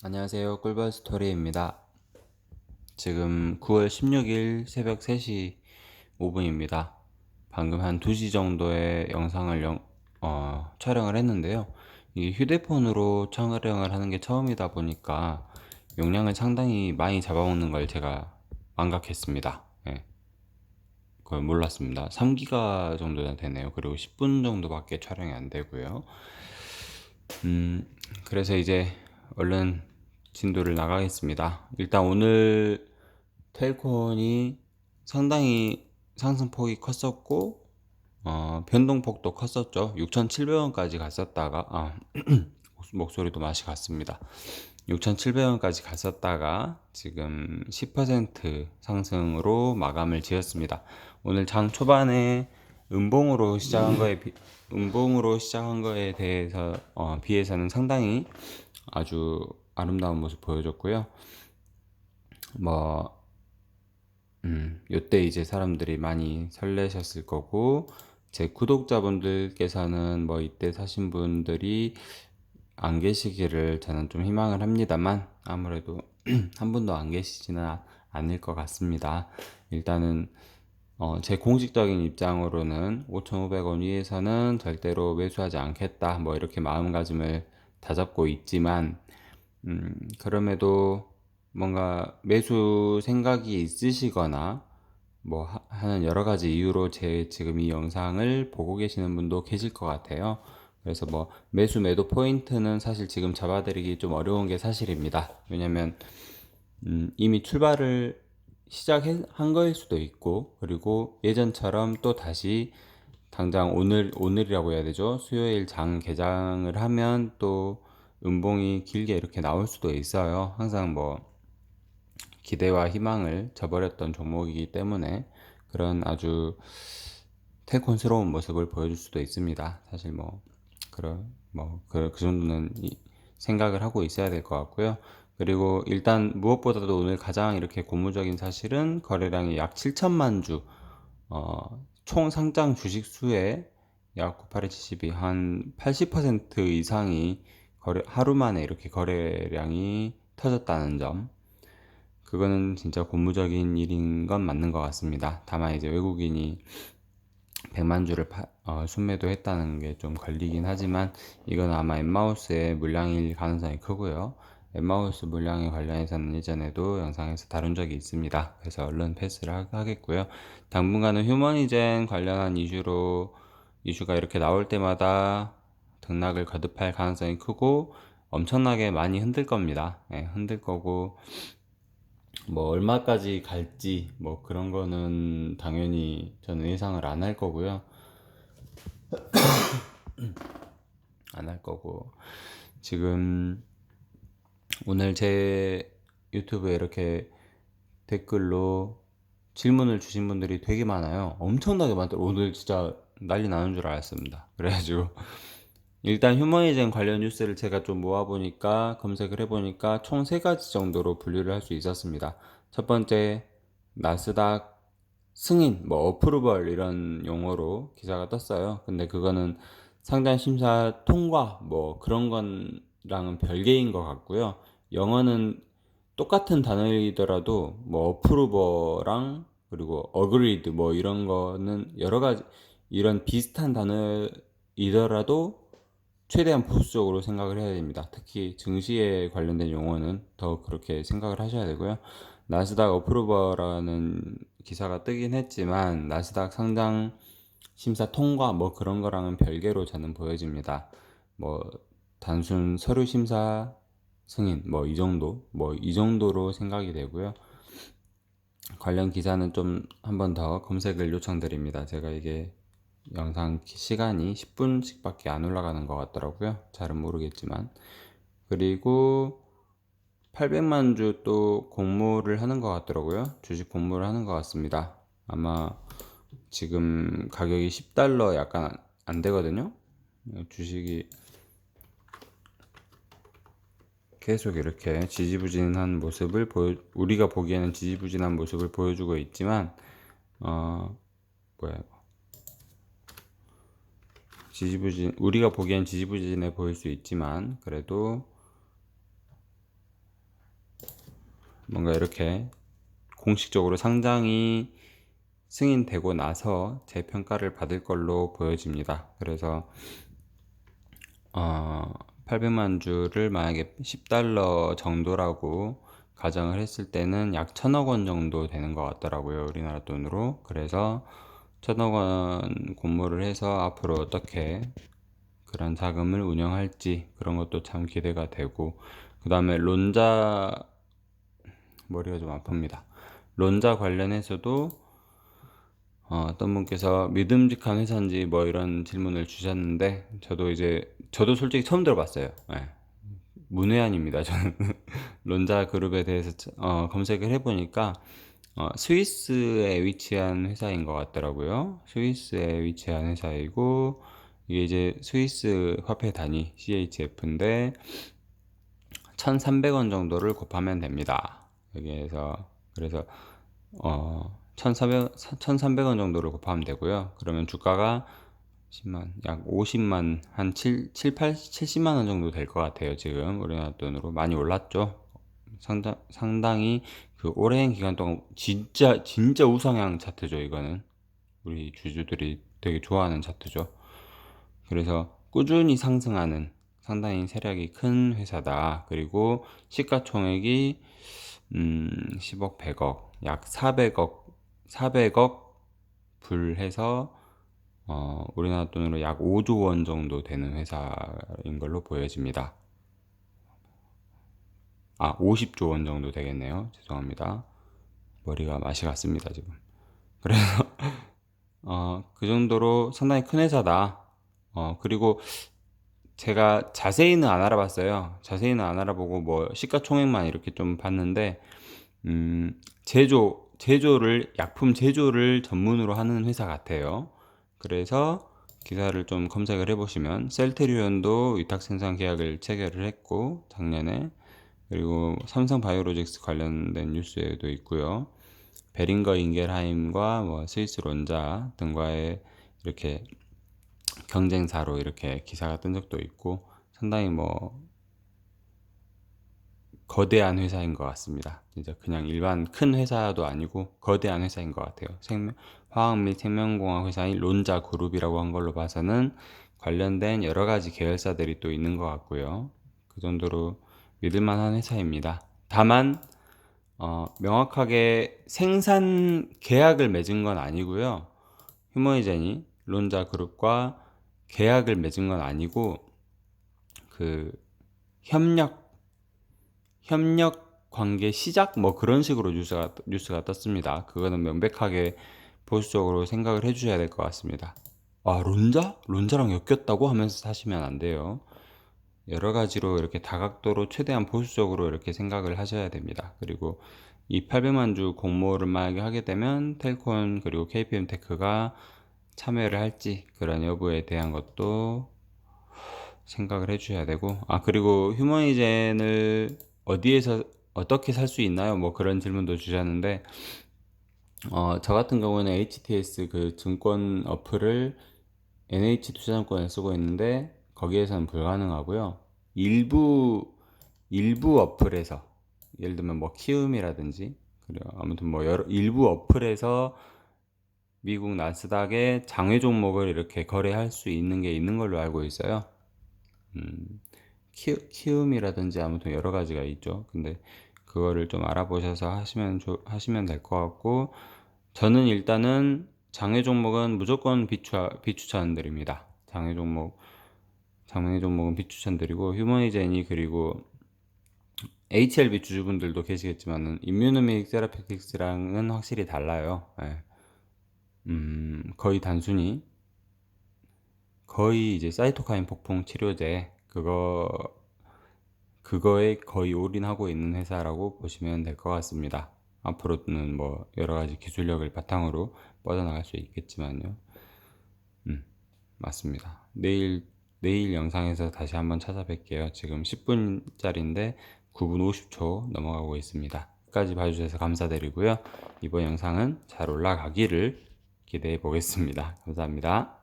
안녕하세요. 꿀벌 스토리입니다. 지금 9월 16일 새벽 3시 5분입니다. 방금 한 2시 정도의 영상을 영- 어, 촬영을 했는데요. 이 휴대폰으로 촬영을 하는 게 처음이다 보니까 용량을 상당히 많이 잡아먹는 걸 제가 망각했습니다. 예, 그걸 몰랐습니다. 3기가 정도 되네요. 그리고 10분 정도밖에 촬영이 안 되고요. 음, 그래서 이제 얼른 진도를 나가겠습니다. 일단 오늘 텔콘이 상당히 상승폭이 컸었고, 어, 변동폭도 컸었죠. 6,700원까지 갔었다가, 아, 목소리도 맛이 갔습니다. 6,700원까지 갔었다가 지금 10% 상승으로 마감을 지었습니다. 오늘 장 초반에 음봉으로 시작한 거에 비, 음봉으로 시작한 거에 대해서 어, 비해서는 상당히 아주 아름다운 모습 보여줬고요. 뭐 음, 요때 이제 사람들이 많이 설레셨을 거고 제 구독자분들께서는 뭐 이때 사신 분들이 안 계시기를 저는 좀 희망을 합니다만 아무래도 한 분도 안 계시지는 아- 않을 것 같습니다. 일단은 어, 제 공식적인 입장으로는 5,500원 위에서는 절대로 매수하지 않겠다. 뭐 이렇게 마음가짐을 다잡고 있지만 음, 그럼에도 뭔가 매수 생각이 있으시거나 뭐 하- 하는 여러 가지 이유로 제 지금 이 영상을 보고 계시는 분도 계실 것 같아요. 그래서 뭐 매수 매도 포인트는 사실 지금 잡아드리기 좀 어려운 게 사실입니다. 왜냐면 음, 이미 출발을 시작한 거일 수도 있고 그리고 예전처럼 또 다시 당장 오늘 오늘이라고 해야 되죠. 수요일 장 개장을 하면 또 음봉이 길게 이렇게 나올 수도 있어요. 항상 뭐 기대와 희망을 저버렸던 종목이기 때문에 그런 아주 텔콘스러운 모습을 보여줄 수도 있습니다. 사실 뭐 그런 뭐그 그 정도는 이- 생각을 하고 있어야 될 것 같고요. 그리고 일단 무엇보다도 오늘 가장 이렇게 고무적인 사실은 거래량이 약 7천만 주, 어, 총 상장 주식 수의 약 9872, 한 80% 이상이 거래, 하루 만에 이렇게 거래량이 터졌다는 점. 그거는 진짜 고무적인 일인 건 맞는 것 같습니다. 다만 이제 외국인이 100만 주를 파, 어, 순매도 했다는 게 좀 걸리긴 하지만 이건 아마 엠마우스의 물량일 가능성이 크고요. 엠마우스 물량에 관련해서는 예전에도 영상에서 다룬 적이 있습니다. 그래서 얼른 패스를 하, 하겠고요. 당분간은 휴머니젠 관련한 이슈로 이슈가 이렇게 나올 때마다 등락을 거듭할 가능성이 크고 엄청나게 많이 흔들 겁니다. 예, 흔들 거고 뭐 얼마까지 갈지 뭐 그런 거는 당연히 저는 예상을 안 할 거고요. 안 할 거고 지금 오늘 제 유튜브에 이렇게 댓글로 질문을 주신 분들이 되게 많아요. 엄청나게 많더라고요. 오늘 진짜 난리 나는 줄 알았습니다. 그래가지고 일단 휴머니젠 관련 뉴스를 제가 좀 모아보니까 검색을 해보니까 총 세 가지 정도로 분류를 할 수 있었습니다. 첫 번째 나스닥 승인, 뭐 어프루벌 이런 용어로 기사가 떴어요. 근데 그거는 상장 심사 통과 뭐 그런 건 랑은 별개인 것 같고요. 영어는 똑같은 단어이더라도 뭐 어프루버랑 그리고 어그리드 뭐 이런 거는 여러 가지 이런 비슷한 단어이더라도 최대한 보수적으로 생각을 해야 됩니다. 특히 증시에 관련된 용어는 더 그렇게 생각을 하셔야 되고요. 나스닥 어프로버라는 기사가 뜨긴 했지만 나스닥 상장 심사 통과 뭐 그런 거랑은 별개로 저는 보여집니다. 뭐 단순 서류 심사 승인 뭐 이 정도 뭐 이 정도로 생각이 되고요. 관련 기사는 좀 한 번 더 검색을 요청드립니다. 제가 이게 영상 시간이 10분씩밖에 안 올라가는 것 같더라고요. 잘은 모르겠지만. 그리고 800만 주 또 공모를 하는 것 같더라고요. 주식 공모를 하는 것 같습니다. 아마 지금 가격이 10달러 약간 안 되거든요. 주식이 계속 이렇게 지지부진한 모습을 보여, 우리가 보기에는 지지부진한 모습을 보여주고 있지만, 어, 뭐야. 지지부진 우리가 보기엔 지지부진해 보일 수 있지만 그래도 뭔가 이렇게 공식적으로 상장이 승인되고 나서 재평가를 받을 걸로 보여집니다. 그래서 어, 800만 주를 만약에 10달러 정도라고 가정을 했을 때는 약 천억 원 정도 되는 것 같더라고요. 우리나라 돈으로. 그래서 천억 원 공모를 해서 앞으로 어떻게 그런 자금을 운영할지 그런 것도 참 기대가 되고 그 다음에 론자 머리가 좀 아픕니다. 론자 관련해서도 어, 어떤 분께서 믿음직한 회사인지 뭐 이런 질문을 주셨는데 저도 이제 저도 솔직히 처음 들어봤어요. 예. 문외한입니다. 저는 론자 그룹에 대해서 어, 검색을 해보니까 어, 스위스에 위치한 회사인 것 같더라고요. 스위스에 위치한 회사이고 이게 이제 스위스 화폐 단위 CHF인데 1,300원 정도를 곱하면 됩니다. 여기에서 그래서 어 1,400 1,300원 정도를 곱하면 되고요. 그러면 주가가 10만 약 50만 한 7, 7 8 70만 원 정도 될 것 같아요. 지금 우리나라 돈으로 많이 올랐죠. 상당, 상당히 그 오랜 기간 동안 진짜 진짜 우상향 차트죠. 이거는 우리 주주들이 되게 좋아하는 차트죠. 그래서 꾸준히 상승하는 상당히 세력이 큰 회사다. 그리고 시가총액이 음, 10억, 100억, 약 400억, 400억 불해서 어, 우리나라 돈으로 약 5조 원 정도 되는 회사인 걸로 보여집니다. 아, 50조 원 정도 되겠네요. 죄송합니다. 머리가 맛이 갔습니다, 지금. 그래서, 어, 그 정도로 상당히 큰 회사다. 어, 그리고 제가 자세히는 안 알아봤어요. 자세히는 안 알아보고 뭐 시가총액만 이렇게 좀 봤는데, 음, 제조, 제조를, 약품 제조를 전문으로 하는 회사 같아요. 그래서 기사를 좀 검색을 해보시면 셀테리온도 위탁 생산 계약을 체결을 했고 작년에 그리고 삼성 바이오로직스 관련된 뉴스에도 있고요. 베링거 인겔하임과 뭐 스위스 론자 등과의 이렇게 경쟁사로 이렇게 기사가 뜬 적도 있고 상당히 뭐 거대한 회사인 것 같습니다. 진짜 그냥 일반 큰 회사도 아니고 거대한 회사인 것 같아요. 생명, 화학 및 생명공학 회사인 론자 그룹이라고 한 걸로 봐서는 관련된 여러 가지 계열사들이 또 있는 것 같고요. 그 정도로 믿을만한 회사입니다. 다만 어, 명확하게 생산 계약을 맺은 건 아니고요. 휴머이젠이 론자 그룹과 계약을 맺은 건 아니고 그 협력 협력 관계 시작 뭐 그런 식으로 뉴스가 뉴스가 떴습니다. 그거는 명백하게 보수적으로 생각을 해주셔야 될 것 같습니다. 아 론자? 론자랑 엮였다고 하면서 사시면 안 돼요. 여러 가지로 이렇게 다각도로 최대한 보수적으로 이렇게 생각을 하셔야 됩니다. 그리고 이 800만 주 공모를 만약에 하게 되면 텔콘 그리고 KPM 테크가 참여를 할지 그런 여부에 대한 것도 생각을 해주셔야 되고 아 그리고 휴머니젠을 어디에서 어떻게 살 수 있나요? 뭐 그런 질문도 주셨는데 어, 저 같은 경우는 HTS 그 증권 어플을 NH 투자증권에 쓰고 있는데 거기에서는 불가능하고요. 일부 일부 어플에서 예를 들면 뭐 키움이라든지 그리고 아무튼 뭐 여러, 일부 어플에서 미국 나스닥의 장외 종목을 이렇게 거래할 수 있는 게 있는 걸로 알고 있어요. 음, 키, 키움이라든지 아무튼 여러 가지가 있죠. 근데 그거를 좀 알아보셔서 하시면 조, 하시면 될 것 같고 저는 일단은 장외 종목은 무조건 비추 비추천드립니다. 장외 종목 장외 종목은 비추천드리고 휴머니젠이 그리고 HLB 주주분들도 계시겠지만은 임뮤노믹 세라피틱스랑은 확실히 달라요. 네. 음, 거의 단순히 거의 이제 사이토카인 폭풍 치료제 그거 그거에 거의 올인하고 있는 회사라고 보시면 될 것 같습니다. 앞으로는 뭐 여러 가지 기술력을 바탕으로 뻗어나갈 수 있겠지만요. 음, 맞습니다. 내일 내일 영상에서 다시 한번 찾아뵐게요. 지금 10분짜리인데 9분 50초 넘어가고 있습니다. 끝까지 봐주셔서 감사드리고요. 이번 영상은 잘 올라가기를 기대해 보겠습니다. 감사합니다.